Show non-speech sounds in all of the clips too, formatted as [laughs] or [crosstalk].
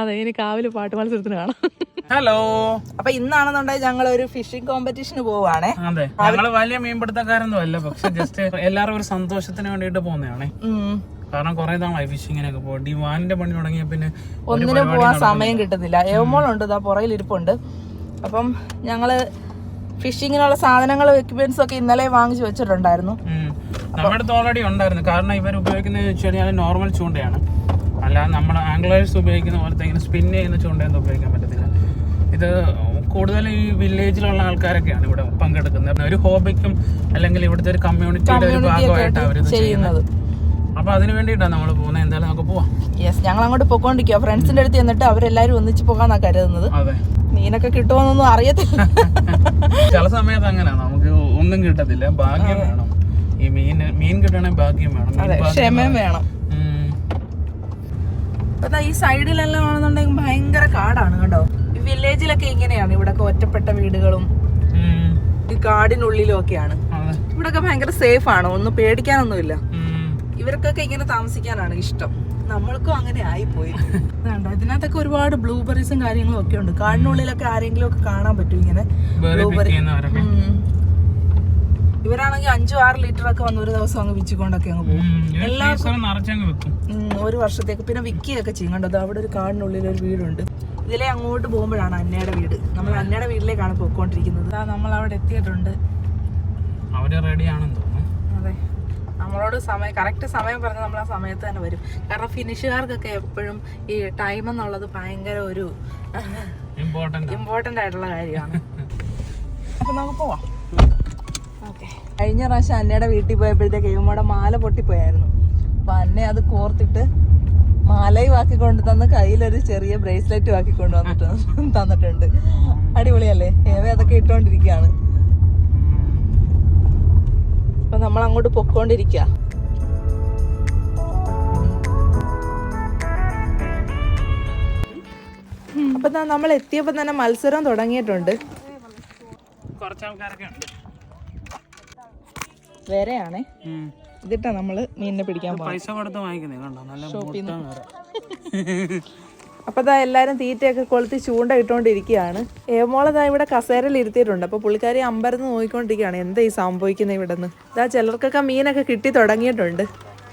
അതെ ഇനി കാവിൽ പാട്ട് മത്സരത്തിന് കാണാം. ഹലോ. അപ്പൊ ഇന്നാണെന്നുണ്ടെങ്കിൽ ഞങ്ങൾ ഒരു ഫിഷിംഗ് കോമ്പറ്റീഷന് പോവാണേ. അതെ ഞങ്ങൾ വലിയ മീൻപിടുത്തക്കാരൊന്നും അല്ല പക്ഷെ ജസ്റ്റ് എല്ലാവരും ഒരു സന്തോഷത്തിന് വേണ്ടിയിട്ട് പോകുന്നതാണേ. കാരണം കുറെ നാളായി ഫിഷിങ്ങിനൊക്കെ പോകും ഡിവാനിന്റെ പണി തുടങ്ങിയ പിന്നെ ഒന്നിനും പോവാൻ. സമയം കിട്ടുന്നില്ല. ഏവമോളുണ്ട് ഇതാ പുറയിൽ ഇരിപ്പുണ്ട് അപ്പം ഞങ്ങൾ ഫിഷിങ്ങിനുള്ള സാധനങ്ങൾ എക്യുപ്മെന്റ്സ് ഒക്കെ ഇന്നലെ വാങ്ങിച്ചു വെച്ചിട്ടുണ്ടായിരുന്നു. നമ്മുടെ അടുത്ത് ഓൾറെഡി ഉണ്ടായിരുന്നു. കാരണം ഇവർ ഉപയോഗിക്കുന്നത് വെച്ച് കഴിഞ്ഞാൽ നോർമൽ ചൂണ്ടയാണ്. അല്ലാതെ നമ്മൾ ആംഗ്ലേഴ്സ് ഉപയോഗിക്കുന്ന പോലത്തെ ഇങ്ങനെ സ്പിൻ ചെയ്യുന്ന ചൂണ്ടയൊന്നും ഉപയോഗിക്കാൻ പറ്റത്തില്ല. ഇത് കൂടുതലും ഈ വില്ലേജിലുള്ള ആൾക്കാരൊക്കെയാണ് ഇവിടെ പങ്കെടുക്കുന്നത്. ഒരു ഹോബിക്കും അല്ലെങ്കിൽ ഇവിടുത്തെ ഒരു കമ്മ്യൂണിറ്റിയുടെ ഒരു ഭാഗമായിട്ട് അവർ ചെയ്യുന്നത്. അപ്പൊ അതിന് വേണ്ടിയിട്ടാണ് നമ്മൾ പോകുന്നത്. എന്തായാലും നമുക്ക് പോവാം. യെസ് ഞങ്ങൾ അങ്ങോട്ട് പൊക്കോണ്ടിരിക്കുക ഫ്രണ്ട്സിന്റെ അടുത്ത് എന്നിട്ട് അവരെല്ലാരും ഒന്നിച്ച് പോകാന്നാ കരുതുന്നത്. അതെ. മീനൊക്കെ കിട്ടുമോന്നൊന്നും അറിയത്തില്ല. ചില സമയത്ത് അങ്ങനെയാണ് നമുക്ക് ഒന്നും കിട്ടത്തില്ല. ഭാഗ്യം വേണം. ഈ മീൻ മീൻ കിട്ടണേ ഭാഗ്യം വേണം. ക്ഷമ ക്ഷമയും വേണം. ഇപ്പൊ ഈ സൈഡിലെല്ലാം ആണെന്നുണ്ടെങ്കിൽ ഭയങ്കര കാടാണ് കേട്ടോ ഈ വില്ലേജിലൊക്കെ ഇങ്ങനെയാണ്. ഇവിടൊക്കെ ഒറ്റപ്പെട്ട വീടുകളും ഈ കാടിനുള്ളിലും ഒക്കെയാണ്. ഇവിടൊക്കെ ഭയങ്കര സേഫ് ആണ്. ഒന്നും പേടിക്കാനൊന്നുമില്ല. ഇവർക്കൊക്കെ ഇങ്ങനെ താമസിക്കാനാണ് ഇഷ്ടം. നമ്മൾക്കും അങ്ങനെ ആയിപ്പോയി. [laughs] പോയി ഇതിനകത്തൊക്കെ ഒരുപാട് ബ്ലൂബെറീസും കാര്യങ്ങളും ഒക്കെ ഉണ്ട്. കാടിനുള്ളിലൊക്കെ ആരെങ്കിലും ഒക്കെ കാണാൻ പറ്റും ഇങ്ങനെ. ഉം. ഇവരാണെങ്കിൽ അഞ്ചു ആറ് ലിറ്റർ ഒക്കെ വന്ന് ഒരു ദിവസം അങ്ങ് വിച്ചുകൊണ്ടൊക്കെ അങ്ങ് പോകും. എല്ലാവർക്കും ഒരു വർഷത്തേക്ക്. പിന്നെ വിൽക്കുകയൊക്കെ ചെയ്യും. കണ്ടത് അവിടെ ഒരു കാടിനുള്ളിൽ ഒരു വീടുണ്ട്. ഇതിലെ അങ്ങോട്ട് പോകുമ്പോഴാണ് അന്നയുടെ വീട്. നമ്മൾ അന്നയുടെ വീട്ടിലേക്കാണ് പോയിക്കൊണ്ടിരിക്കുന്നത്. നമ്മൾ അവിടെ എത്തിയിട്ടുണ്ട്. അവർ റെഡിയാണെന്ന് തോന്നുന്നു. അതെ. നമ്മളോട് സമയം കറക്റ്റ് സമയം പറഞ്ഞാൽ നമ്മൾ ആ സമയത്ത് തന്നെ വരും. കാരണം ഫിനിഷുകാർക്കൊക്കെ എപ്പോഴും ഈ ടൈം എന്നുള്ളത് ഭയങ്കര ഒരു ഇമ്പോർട്ടന്റ് ഇമ്പോർട്ടന്റ് ആയിട്ടുള്ള കാര്യമാണ്. അപ്പം നമുക്ക് പോവാം. കഴിഞ്ഞ പ്രാവശ്യം അന്നയുടെ വീട്ടിൽ പോയപ്പോഴത്തേക്ക് ഇവമ്മയുടെ മാല പൊട്ടിപ്പോയായിരുന്നു. അപ്പം അന്നെ അത് കോർത്തിട്ട് മാലയും ആക്കി കൊണ്ട് തന്ന് കയ്യിലൊരു ചെറിയ ബ്രേസ്ലെറ്റും ആക്കി കൊണ്ട് വന്നിട്ട് തന്നിട്ടുണ്ട്. അടിപൊളിയല്ലേ? ഏവ അതൊക്കെ ഇട്ടുകൊണ്ടിരിക്കുകയാണ് അപ്പൊ നമ്മൾ അങ്ങോട്ട് പൊക്കോണ്ടിരിക്കുക അപ്പൊ നമ്മൾ എത്തിയപ്പോ തന്നെ മത്സരം തുടങ്ങിയിട്ടുണ്ട്. കുറച്ച് ഉണ്ട്. വരെയാണേ ഉം. ഇതിട്ടാ നമ്മൾ മീനിനെ പിടിക്കാൻ പൈസ കൊടുത്ത് വാങ്ങിക്കുന്നേ കണ്ടോ? നല്ല ദാ [laughs] എല്ലാരും തീറ്റയൊക്കെ കൊളുത്തി ചൂണ്ട ഇട്ടുകൊണ്ടിരിക്കുകയാണ് ഏമോളെ ദാ ഇവിടെ കസേരയിൽ ഇരുത്തിയിട്ടുണ്ട്. അപ്പൊ പുള്ളിക്കാരി അമ്പരന്ന് നോക്കിക്കൊണ്ടിരിക്കുകയാണ് എന്താ ഈ സംഭവിക്കുന്നത് ഇവിടെ നിന്ന് ഇതാ ചിലർക്കൊക്കെ മീനൊക്കെ കിട്ടി തുടങ്ങിയിട്ടുണ്ട്.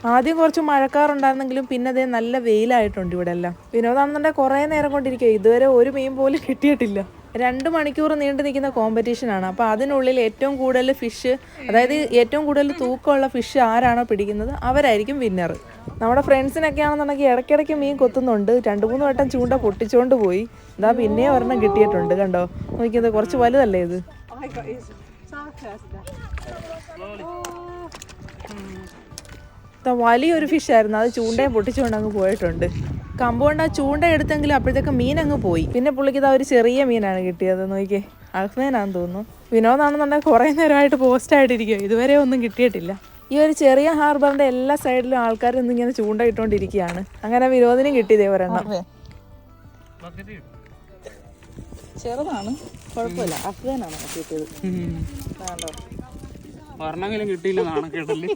ആദ്യം കുറച്ച് മഴക്കാറുണ്ടായിരുന്നെങ്കിലും പിന്നെ അതേ നല്ല വെയിലായിട്ടുണ്ട് ഇവിടെ എല്ലാം വിനോദാണെന്നുണ്ടെങ്കിൽ കുറേ നേരം കൊണ്ടിരിക്കുക ഇതുവരെ ഒരു മീൻ പോലും കിട്ടിയിട്ടില്ല. രണ്ട് മണിക്കൂർ നീണ്ടു നിൽക്കുന്ന കോമ്പറ്റീഷനാണ് അപ്പോൾ അതിനുള്ളിൽ ഏറ്റവും കൂടുതൽ ഫിഷ് അതായത് ഏറ്റവും കൂടുതൽ തൂക്കമുള്ള ഫിഷ് ആരാണോ പിടിക്കുന്നത് അവരായിരിക്കും വിന്നർ നമ്മുടെ ഫ്രണ്ട്സിനൊക്കെ ആണെന്നുണ്ടെങ്കിൽ ഇടയ്ക്കിടയ്ക്ക് മീൻ കൊത്തുന്നുണ്ട്. രണ്ട് മൂന്ന് വട്ടം ചൂണ്ട പൊട്ടിച്ചുകൊണ്ട് പോയി. ഇതാ പിന്നെയും ഒരെണ്ണം കിട്ടിയിട്ടുണ്ട് കണ്ടോ? നോക്കിയത് കുറച്ച് വലുതല്ലേ ഇത്? വലിയൊരു ഫിഷായിരുന്നു അത് ചൂണ്ടയും പൊട്ടിച്ചുകൊണ്ട് അങ്ങ് പോയിട്ടുണ്ട്. കമ്പൗണ്ട് ആ ചൂണ്ട എടുത്തെങ്കിലും അപ്പോഴത്തേക്ക് മീൻ അങ്ങ് പോയി. പിന്നെ പുള്ളിക്ക് ഇതാ ഒരു ചെറിയ മീനാണ് കിട്ടിയത്. നോക്കിയേ അഹ്മേനാന്ന് തോന്നുന്നു. വിനോദാണെന്നുണ്ടെങ്കിൽ കുറേ നേരമായിട്ട് പോസ്റ്റ് ആയിട്ടിരിക്കുക ഇതുവരെ ഒന്നും കിട്ടിയിട്ടില്ല. ഈ ഒരു ചെറിയ ഹാർബറിന്റെ എല്ലാ സൈഡിലും ആൾക്കാർ ഇന്ന് ഇങ്ങനെ ചൂണ്ട ഇട്ടുകൊണ്ടിരിക്കുകയാണ് അങ്ങനെ വിനോദിനും കിട്ടിയതേ ഒരെണ്ണം. ബക്കറ്റ് ചെറുതാണ്. കുഴപ്പമില്ല. അഫ്ഗാനാണ് കിട്ടിയത്. ഒരെണ്ണമെങ്കിലും കിട്ടിയില്ല നാണക്കേട്ടല്ലേ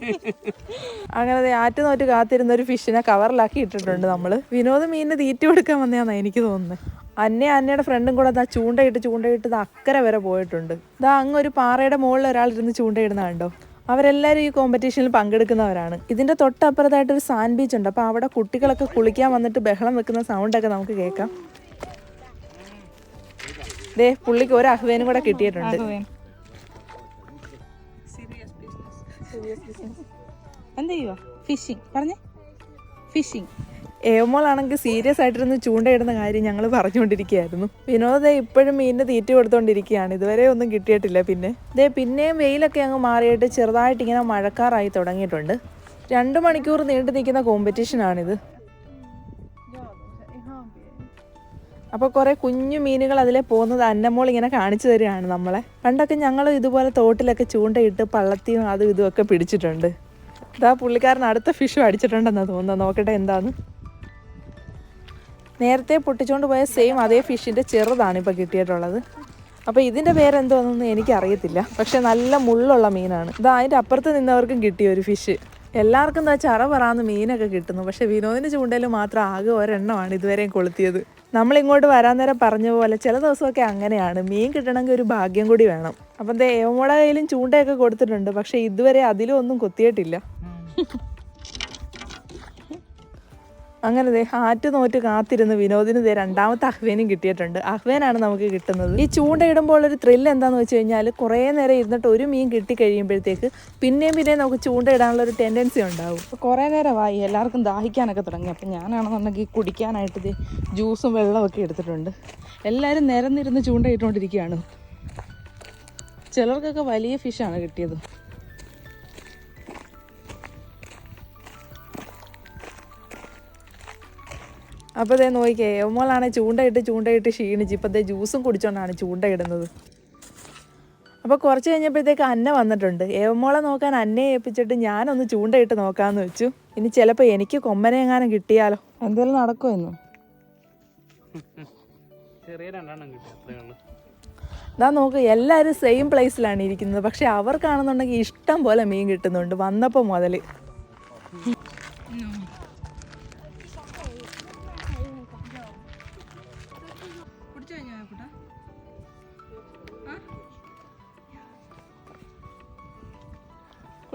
അങ്ങനെ ആറ്റുനോറ്റ് ആറ്റ് നോറ്റ് കാത്തിരുന്ന ഒരു ഫിഷിനെ കവറിലാക്കി ഇട്ടിട്ടുണ്ട് നമ്മൾ. വിനോദ് മീനിന് തീറ്റ കൊടുക്കാൻ വന്നതാന്നാ എനിക്ക് തോന്നുന്നത് അന്നെ അന്നയുടെ ഫ്രണ്ടും കൂടെ ദാ ചൂണ്ടയിട്ട് ചൂണ്ടയിട്ട് ദാ അക്കരെ വരെ പോയിട്ടുണ്ട്. ഇതാ അങ്ങ് ഒരു പാറയുടെ മുകളിൽ ഒരാൾ ഇരുന്ന് ചൂണ്ടയിടുന്ന കണ്ടോ? അവരെല്ലാവരും ഈ കോമ്പറ്റീഷനിൽ പങ്കെടുക്കുന്നവരാണ്. ഇതിന്റെ തൊട്ടപ്പുറത്തായിട്ട് ഒരു സാൻഡ് ബീച്ച് ഉണ്ട്. അപ്പോൾ അവിടെ കുട്ടികളൊക്കെ കുളിക്കാൻ വന്നിട്ട് ബഹളം വെക്കുന്ന സൗണ്ടൊക്കെ നമുക്ക് കേൾക്കാം. ദേ പുള്ളിക്ക് ഒരു അഹ്വേനും കൂടെ കിട്ടിയിട്ടുണ്ട്. എന്താ ചെയ്യുക ഫിഷിങ് പറഞ്ഞേ ഫിഷിങ് ഏമോളാണെങ്കിൽ സീരിയസ് ആയിട്ടിരുന്ന് ചൂണ്ടയിടുന്ന കാര്യം ഞങ്ങൾ പറഞ്ഞുകൊണ്ടിരിക്കുകയായിരുന്നു. വിനോദ ഇപ്പോഴും മീനിന് തീറ്റ കൊടുത്തോണ്ടിരിക്കുകയാണ്. ഇതുവരെ ഒന്നും കിട്ടിയിട്ടില്ല പിന്നെ. ദേ പിന്നെയും വെയിലൊക്കെ അങ്ങ് മാറിയിട്ട് ചെറുതായിട്ട് ഇങ്ങനെ മഴക്കാറായി തുടങ്ങിയിട്ടുണ്ട്. രണ്ട് മണിക്കൂർ നീണ്ടു നിൽക്കുന്ന കോമ്പറ്റീഷനാണിത് അപ്പോൾ കുറേ കുഞ്ഞു മീനുകൾ അതിലെ പോകുന്നത് അന്നമോൾ ഇങ്ങനെ കാണിച്ചു തരികയാണ് നമ്മളെ. പണ്ടൊക്കെ ഞങ്ങൾ ഇതുപോലെ തോട്ടിലൊക്കെ ചൂണ്ടയിട്ട് പള്ളത്തിയും അതും ഇതും ഒക്കെ പിടിച്ചിട്ടുണ്ട്. ഇതാ പുള്ളിക്കാരൻ അടുത്ത ഫിഷും അടിച്ചിട്ടുണ്ടെന്നാണ് തോന്നുന്നത്. നോക്കട്ടെ എന്താണ് നേരത്തെ പൊട്ടിച്ചുകൊണ്ട് പോയ സെയിം അതേ ഫിഷിന്റെ ചെറുതാണ് ഇപ്പോൾ കിട്ടിയിട്ടുള്ളത്. അപ്പോൾ ഇതിന്റെ പേരെന്തോന്നൊന്നും എനിക്കറിയത്തില്ല. പക്ഷെ നല്ല മുള്ളുള്ള മീനാണ്. ഇത് അതിന്റെ അപ്പുറത്ത് നിന്നവർക്കും കിട്ടിയ ഒരു ഫിഷ് എല്ലാവർക്കും എന്താ ചറ പറന്ന് മീനൊക്കെ കിട്ടുന്നു. പക്ഷെ വിനോദിന്റെ ചൂണ്ടയിൽ മാത്രം ആകെ ഒരെണ്ണമാണ് ഇതുവരെയും കൊളുത്തിയത്. നമ്മൾ ഇങ്ങോട്ട് വരാൻ നേരം പറഞ്ഞ പോലെ ചില ദിവസമൊക്കെ അങ്ങനെയാണ്. മീൻ കിട്ടണമെങ്കിൽ ഒരു ഭാഗ്യം കൂടി വേണം. അപ്പം ദേ ഏവമ്മയുടെ കയ്യിലും ചൂണ്ടയൊക്കെ കൊടുത്തിട്ടുണ്ട്. പക്ഷെ ഇതുവരെ അതിലും ഒന്നും കൊത്തിയിട്ടില്ല. [laughs] അങ്ങനെ ദേ ഹാറ്റ് നോറ്റ് കാത്തിരുന്ന് വിനോദിന് ദേ രണ്ടാമത്തെ അഹ്വേനും കിട്ടിയിട്ടുണ്ട്. അഹ്വേനാണ് നമുക്ക് കിട്ടുന്നത്. ഈ ചൂണ്ടയിടുമ്പോൾ ഒരു ത്രില്ല് എന്താണെന്ന് വെച്ച് കഴിഞ്ഞാൽ കുറേ നേരം ഇരുന്നിട്ട് ഒരു മീൻ കിട്ടി കഴിയുമ്പോഴത്തേക്ക് പിന്നെയും പിന്നെയും നമുക്ക് ചൂണ്ടയിടാനുള്ള ഒരു ടെൻഡൻസി ഉണ്ടാവും. അപ്പോൾ കുറേ നേരമായി എല്ലാവർക്കും ദാഹിക്കാനൊക്കെ തുടങ്ങി. അപ്പം ഞാനാണെന്നുണ്ടെങ്കിൽ കുടിക്കാനായിട്ട് ഇത് ജ്യൂസും വെള്ളമൊക്കെ എടുത്തിട്ടുണ്ട്. എല്ലാവരും നിരന്നിരുന്ന് ചൂണ്ടയിട്ടുകൊണ്ടിരിക്കുകയാണ് ചിലർക്കൊക്കെ വലിയ ഫിഷാണ് കിട്ടിയത്. അപ്പോൾ ഇതേ നോക്കിയേ ഏവമോളാണ് ചൂണ്ടയിട്ട് ചൂണ്ടയിട്ട് ക്ഷീണിച്ച് ഇപ്പം ദേ ജ്യൂസും കുടിച്ചോണ്ടാണ് ചൂണ്ടയിടുന്നത് അപ്പോൾ കുറച്ച് കഴിഞ്ഞപ്പോഴത്തേക്ക് അന്ന വന്നിട്ടുണ്ട്. ഏവമോളെ നോക്കാൻ അന്നയെ ഏൽപ്പിച്ചിട്ട് ഞാനൊന്ന് ചൂണ്ടയിട്ട് നോക്കാമെന്ന് വെച്ചു. ഇനി ചിലപ്പോൾ എനിക്ക് കൊമ്മനെ എങ്ങാനും കിട്ടിയാലോ? എന്തെങ്കിലും നടക്കുമോ എന്ന് ചെറിയ രണ്ടെണ്ണം കിട്ടി അത്രേ ഉള്ളൂ. ഇതാ നോക്ക് എല്ലാവരും സെയിം പ്ലേസിലാണ് ഇരിക്കുന്നത്. പക്ഷെ അവർക്കാണെന്നുണ്ടെങ്കിൽ ഇഷ്ടം പോലെ മീൻ കിട്ടുന്നുണ്ട് വന്നപ്പോൾ മുതൽ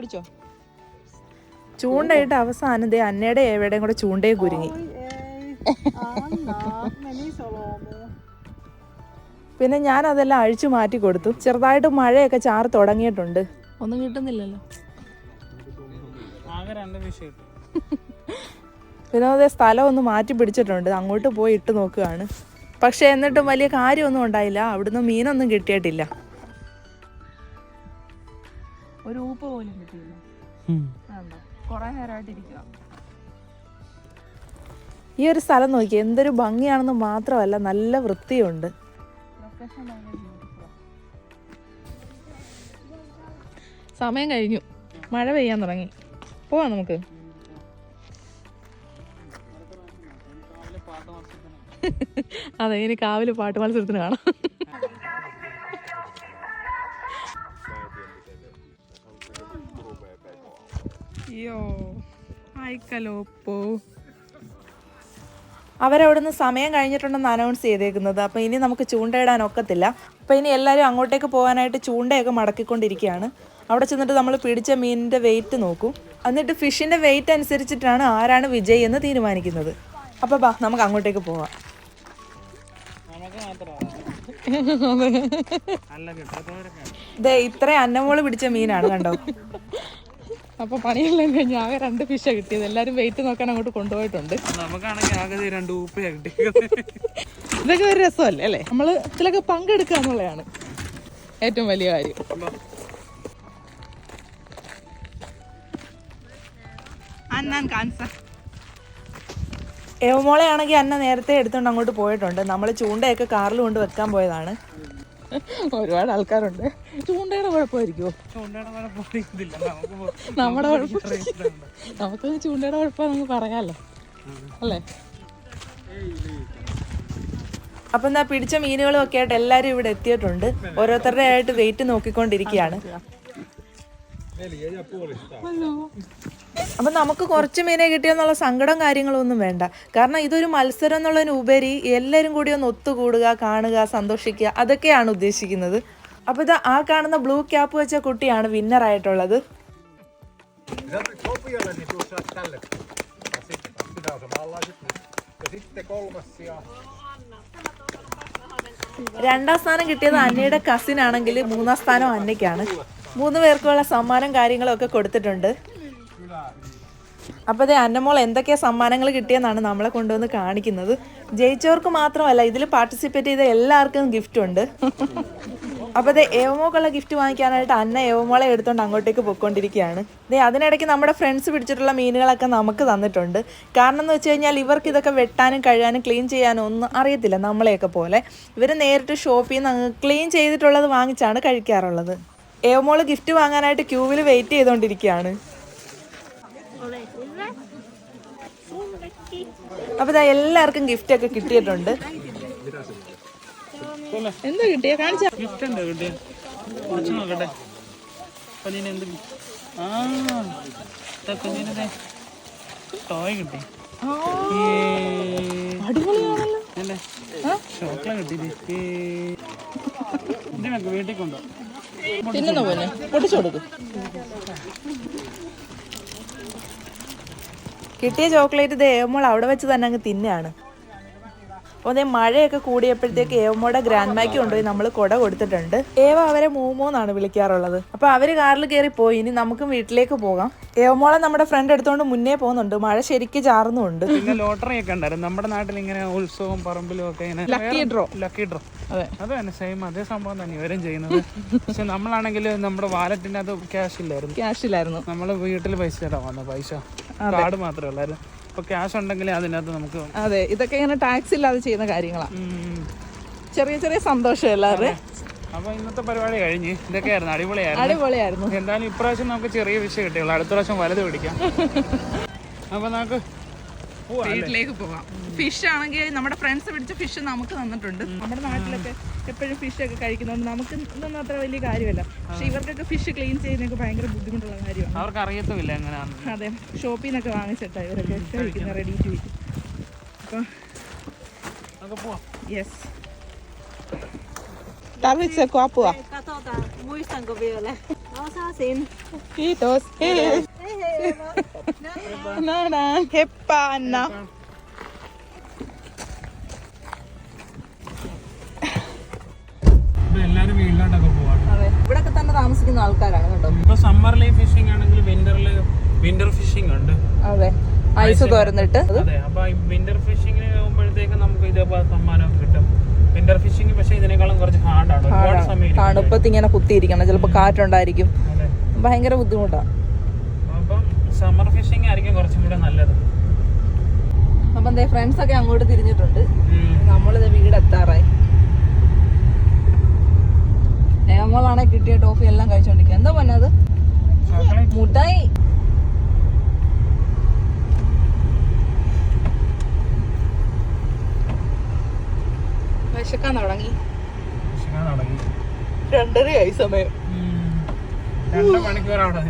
കുടിച്ചോ? ചൂണ്ടയിട്ട് അവസാനം ദേ അന്നയുടെ ഏവയുടെയും കൂടെ ചൂണ്ടയെ കുരുങ്ങി. പിന്നെ ഞാൻ അതെല്ലാം അഴിച്ചു മാറ്റി കൊടുത്തു. ചെറുതായിട്ട് മഴയൊക്കെ ചാറ് തുടങ്ങിയിട്ടുണ്ട്. ഒന്നും കിട്ടുന്നില്ലല്ലോ. പിന്നെ അതേ സ്ഥലം ഒന്ന് മാറ്റി പിടിച്ചിട്ടുണ്ട്. അങ്ങോട്ട് പോയി ഇട്ട് നോക്കുകയാണ്. പക്ഷെ എന്നിട്ടും വലിയ കാര്യമൊന്നും ഉണ്ടായില്ല. അവിടുന്ന് മീനൊന്നും കിട്ടിയിട്ടില്ല. ഒരു ഊപ്പ് പോലും കിട്ടിയില്ല. കുറേ നേരമായിട്ടിരിക്കുക ഈ ഒരു സ്ഥലം നോക്കി എന്തൊരു ഭംഗിയാണെന്ന് മാത്രമല്ല നല്ല വൃത്തിയുണ്ട്. സമയം കഴിഞ്ഞു. മഴ പെയ്യാൻ തുടങ്ങി. പോവാം നമുക്ക്. [laughs] അതെ ഇനി കാവിൽ പാട്ട് മത്സരത്തിന് കാണാം. അയ്യോ. ആയിക്കലോപ്പോ അവരവിടുന്ന് സമയം കഴിഞ്ഞിട്ടുണ്ടെന്ന് അനൗൺസ് ചെയ്തേക്കുന്നത്. അപ്പോൾ ഇനി നമുക്ക് ചൂണ്ടയിടാൻ ഒക്കത്തില്ല അപ്പോൾ ഇനി എല്ലാവരും അങ്ങോട്ടേക്ക് പോകാനായിട്ട് ചൂണ്ടയൊക്കെ മടക്കിക്കൊണ്ടിരിക്കുകയാണ്. അവിടെ ചെന്നിട്ട് നമ്മൾ പിടിച്ച മീനിന്റെ വെയിറ്റ് നോക്കും. എന്നിട്ട് ഫിഷിന്റെ വെയിറ്റ് അനുസരിച്ചിട്ടാണ് ആരാണ് വിജയ് എന്ന് തീരുമാനിക്കുന്നത്. അപ്പോൾ ബാ നമുക്ക് അങ്ങോട്ടേക്ക് പോവാം. നമുക്ക് ഇത്ര അല്ല ദേ ഇത്രയും അന്നമോൾ പിടിച്ച മീനാണ് കണ്ടോ? [laughs] അപ്പൊ പണിയെല്ലാം കഴിഞ്ഞ് ആകെ രണ്ട് ഫിഷാണ് കിട്ടിയത്. എല്ലാരും വെയിറ്റ് നോക്കാൻ അങ്ങോട്ട് കൊണ്ടുപോയിട്ടുണ്ട്. നമുക്കാണെങ്കിൽ ആകെ രണ്ട് ഉപ്പയാ കിട്ടിയത് ഇതൊക്കെ ഒരു രസമല്ലേ അല്ലേ? നമ്മൾ ഇതിലൊക്കെ പങ്കെടുക്കുക എന്നുള്ളതാണ് ഏറ്റവും വലിയ കാര്യം. അന്നാൻ കാൻസർ ഏവമോളെ ആണെങ്കിൽ അന്ന നേരത്തെ എടുത്തുകൊണ്ട് അങ്ങോട്ട് പോയിട്ടുണ്ട്. നമ്മൾ ചൂണ്ടയൊക്കെ കാറിൽ കൊണ്ട് വെക്കാൻ പോയതാണ്. ഒരുപാട് ആൾക്കാരുണ്ട്. ചൂണ്ടയുടെ കുഴപ്പമായിരിക്കുമോ ചൂണ്ടയുടെ നമുക്ക് നമ്മുടെ കുഴപ്പം നമുക്ക് ചൂണ്ടയുടെ കുഴപ്പം നമുക്ക് പറയാലോ. അല്ലേ? അപ്പം എന്നാ പിടിച്ച മീനുകളും ഒക്കെ ആയിട്ട് എല്ലാരും ഇവിടെ എത്തിയിട്ടുണ്ട്. ഓരോരുത്തരുടെ ആയിട്ട് വെയിറ്റ് നോക്കിക്കൊണ്ടിരിക്കുകയാണ്. അപ്പം നമുക്ക് കുറച്ച് മീനെ കിട്ടിയെന്നുള്ള സങ്കടം കാര്യങ്ങളൊന്നും വേണ്ട. കാരണം ഇതൊരു മത്സരം എന്നുള്ളതിനുപരി എല്ലാരും എല്ലാവരും കൂടി ഒന്ന് ഒത്തുകൂടുക കാണുക സന്തോഷിക്കുക അതൊക്കെയാണ് ഉദ്ദേശിക്കുന്നത്. അപ്പോൾ ഇത് ആ കാണുന്ന ബ്ലൂ ക്യാപ്പ് വെച്ച കുട്ടിയാണ് വിന്നർ ആയിട്ടുള്ളത്. രണ്ടാം സ്ഥാനം കിട്ടിയത് അന്നയുടെ കസിൻ ആണെങ്കിൽ മൂന്നാം സ്ഥാനം അന്നയ്ക്കാണ്. മൂന്ന് പേർക്കുള്ള സമ്മാനം കാര്യങ്ങളൊക്കെ കൊടുത്തിട്ടുണ്ട്. അപ്പോൾ അതെ അന്നമോൾ എന്തൊക്കെ സമ്മാനങ്ങൾ കിട്ടിയെന്നാണ് നമ്മളെ കൊണ്ടുവന്ന് കാണിക്കുന്നത്. ജയിച്ചവർക്ക് മാത്രമല്ല ഇതിൽ പാർട്ടിസിപ്പേറ്റ് ചെയ്ത എല്ലാവർക്കും ഗിഫ്റ്റ് ഉണ്ട്. അപ്പോൾ അതെ ഏവമോക്കുള്ള ഗിഫ്റ്റ് വാങ്ങിക്കാനായിട്ട് അന്ന ഏവമോളെ എടുത്തോണ്ട് അങ്ങോട്ടേക്ക് പൊയ്ക്കൊണ്ടിരിക്കുകയാണ് ദേ അതിനിടയ്ക്ക് നമ്മുടെ ഫ്രണ്ട്സ് പിടിച്ചിട്ടുള്ള മീനുകളൊക്കെ നമുക്ക് തന്നിട്ടുണ്ട്. കാരണം എന്ന് വെച്ച് കഴിഞ്ഞാൽ ഇവർക്ക് ഇതൊക്കെ വെട്ടാനും കഴുകാനും ക്ലീൻ ചെയ്യാനും ഒന്നും അറിയത്തില്ല നമ്മളെയൊക്കെ പോലെ. ഇവർ നേരിട്ട് ഷോപ്പിൽ നിന്ന് അങ്ങ് ക്ലീൻ ചെയ്തിട്ടുള്ളത് വാങ്ങിച്ചാണ് കഴിക്കാറുള്ളത്. ഏവമോൾ ഗിഫ്റ്റ് വാങ്ങാനായിട്ട് ക്യൂവിൽ വെയിറ്റ് ചെയ്തുകൊണ്ടിരിക്കുകയാണ് അപ്പോൾ ഇതാ എല്ലാവർക്കും ഗിഫ്റ്റ് ഒക്കെ കിട്ടിയിട്ടുണ്ട്. എന്താ കിട്ടിയ? കാണിച്ച. ഗിഫ്റ്റ് എന്താ കിട്ടിയ? കുറച്ച് നോക്കട്ടെ. എന്ത് ആ കുഞ്ഞിനെ ടോയ് കിട്ടി. അല്ലേ? ചോക്ലേറ്റ് കിട്ടി ഇതിനൊക്കെ വീട്ടിൽ കൊണ്ടോ തിന്നുന്ന പോലെ പൊട്ടിച്ചു കൊടുക്കും. കിട്ടിയ ചോക്ലേറ്റ് ഇത് ഏവമോൾ അവിടെ വെച്ച് തന്നെ അങ്ങ് തിന്നെയാണ് അപ്പോൾ അതേ മഴയൊക്കെ കൂടിയപ്പോഴത്തേക്ക് ഏവമ്മയുടെ ഗ്രാൻഡ് മാക്ക് കൊണ്ടുപോയി നമ്മൾ കുട കൊടുത്തിട്ടുണ്ട്. ഏവ അവരെ മൂമോ എന്നാണ് വിളിക്കാറുള്ളത്. അപ്പോൾ അവർ കാറിൽ കയറി പോയി. ഇനി നമുക്കും വീട്ടിലേക്ക് പോകാം. ഏവമോളെ നമ്മുടെ ഫ്രണ്ട് എടുത്തുകൊണ്ട് മുന്നേ പോകുന്നുണ്ട്. മഴ ശരിക്കും ചാറുന്നുണ്ട്. പിന്നെ ലോട്ടറി ഒക്കെ ഉണ്ടായിരുന്നു. നമ്മുടെ നാട്ടിൽ ഇങ്ങനെ ഉത്സവം പറമ്പിലും ഒക്കെ ഇങ്ങനെ ലക്കി ഡ്രോ ലക്കി ഡ്രോ അതെ. അത് തന്നെ സെയിം അതേ സംഭവം തന്നെ ഇവരും ചെയ്യുന്നത്. പക്ഷെ നമ്മളാണെങ്കിൽ നമ്മുടെ വാലറ്റിന്റെ അത് ക്യാഷ് ഇല്ലായിരുന്നു. ക്യാഷ് ഇല്ലായിരുന്നു. നമ്മൾ വീട്ടിൽ പൈസ ഇടാൻ വന്നു പൈസ. കാർഡ് മാത്രമേ ഉള്ളായിരുന്നു. അപ്പൊ ക്യാഷ് ഉണ്ടെങ്കിൽ അതിനകത്ത് നമുക്ക് അതെ ഇതൊക്കെ ഇങ്ങനെ ടാക്സ് ഇല്ലാതെ ചെയ്യുന്ന കാര്യങ്ങളാണ്. ചെറിയ ചെറിയ സന്തോഷം എല്ലാവരുടെ അപ്പൊ ഇന്നത്തെ പരിപാടി കഴിഞ്ഞ് ഇതൊക്കെയായിരുന്നു അടിപൊളിയായിരുന്നു. അടിപൊളിയായിരുന്നു. എന്തായാലും ഇപ്രാവശ്യം നമുക്ക് ചെറിയ വിഷയം കിട്ടിയുള്ളൂ. അടുത്ത പ്രാവശ്യം വലുത് പിടിക്കാം. [laughs] അപ്പൊ നമുക്ക്? വീട്ടിലേക്ക് പോവാം ഫിഷ് ആണെങ്കിൽ നമ്മുടെ ഫ്രണ്ട്സ് പിടിച്ച ഫിഷ് നമുക്ക് തന്നിട്ടുണ്ട് നമ്മുടെ നാട്ടിലൊക്കെ എപ്പോഴും ഫിഷ് ഒക്കെ കഴിക്കുന്നതുകൊണ്ട് നമുക്ക് ഇതൊന്നും അത്ര വലിയ കാര്യമല്ല പക്ഷെ ഇവർക്കൊക്കെ ഫിഷ് ക്ലീൻ ചെയ്യുന്നതൊക്കെ ഭയങ്കര ബുദ്ധിമുട്ടുള്ള കാര്യമാണ് അവർക്ക് അറിയത്തുമില്ല അതെ ഷോപ്പിൽ നിന്നൊക്കെ വാങ്ങിച്ചിട്ടാണ് ഇവരൊക്കെ കഴിക്കുന്നത് റെഡി ടു ഈറ്റ് അപ്പോൾ yes Tarvitsee apua? Katsotaan, muistanko vielä. Mä. Kiitos. Hei. Anna. വീട്ടിലോട്ടൊക്കെ പോവാണ്. അതെ. ഇവിടൊക്കെ തന്നെ താമസിക്കുന്ന ആൾക്കാരാണ് കേട്ടോ. ഇപ്പൊ ഫിഷിംഗ് ആണെങ്കിൽ വിന്റർ ഫിഷിംഗ് ഉണ്ട്. അതെ. ഐസ് തുറന്നിട്ട് അപ്പൊ വിന്റർ പോകുമ്പോഴത്തേക്ക് നമുക്ക് ഇതേപോലെ സമ്മാനം കിട്ടും. വിന്റർ ഫിഷിംഗ് പക്ഷേ ഇതിനേക്കാളും കുറച്ച് ഹാർഡാണ് ഒരുപാട് സമയം ഇരിക്കും. തണുപ്പത്ത് ഇങ്ങനെ കുത്തിയിരിക്കണം. ചിലപ്പോൾ കാറ്റുണ്ടായിരിക്കും. ഭയങ്കര ബുദ്ധിമുട്ടാണ് സമ്മർ ഫിഷിംഗ് ആയിരിക്കും കുറച്ചും കൂടെ നല്ലത്. അപ്പം എന്തേ ഫ്രണ്ട്സ് ഒക്കെ അങ്ങോട്ട് തിരിഞ്ഞിട്ടുണ്ട്. നമ്മളിത് വീട് എത്താറായി ഏമോളാണെ കിട്ടിയ ടോഫി എല്ലാം കഴിച്ചോണ്ടിരിക്കുക എന്താ പറഞ്ഞത് മുട്ടായി. വിശക്കാൻ തുടങ്ങി. രണ്ടരയായി സമയം. രണ്ട് മണിക്കൂർ അവിടെ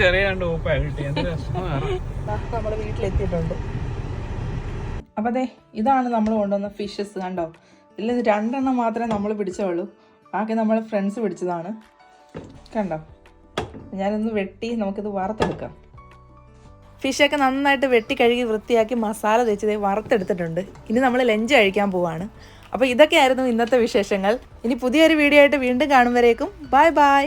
ചെറിയ നമ്മൾ വീട്ടിലെത്തിയിട്ടുണ്ട്. അപ്പോൾ അതെ ഇതാണ് നമ്മൾ കൊണ്ടുവന്ന ഫിഷസ് കണ്ടോ? ഇതിൽ രണ്ടെണ്ണം മാത്രമേ നമ്മൾ പിടിച്ചുള്ളൂ ബാക്കി നമ്മൾ ഫ്രണ്ട്സ് പിടിച്ചതാണ്. കണ്ടോ? ഞാനൊന്ന് വെട്ടി നമുക്കിത് വറുത്തെടുക്കാം. ഫിഷൊക്കെ നന്നായിട്ട് വെട്ടി കഴുകി വൃത്തിയാക്കി മസാല തേച്ചത് വറുത്തെടുത്തിട്ടുണ്ട്. ഇനി നമ്മൾ ലഞ്ച് കഴിക്കാൻ പോവാണ്. അപ്പോൾ ഇതൊക്കെയായിരുന്നു ഇന്നത്തെ വിശേഷങ്ങൾ. ഇനി പുതിയൊരു വീഡിയോ ആയിട്ട് വീണ്ടും കാണും വരേക്കും. Bye bye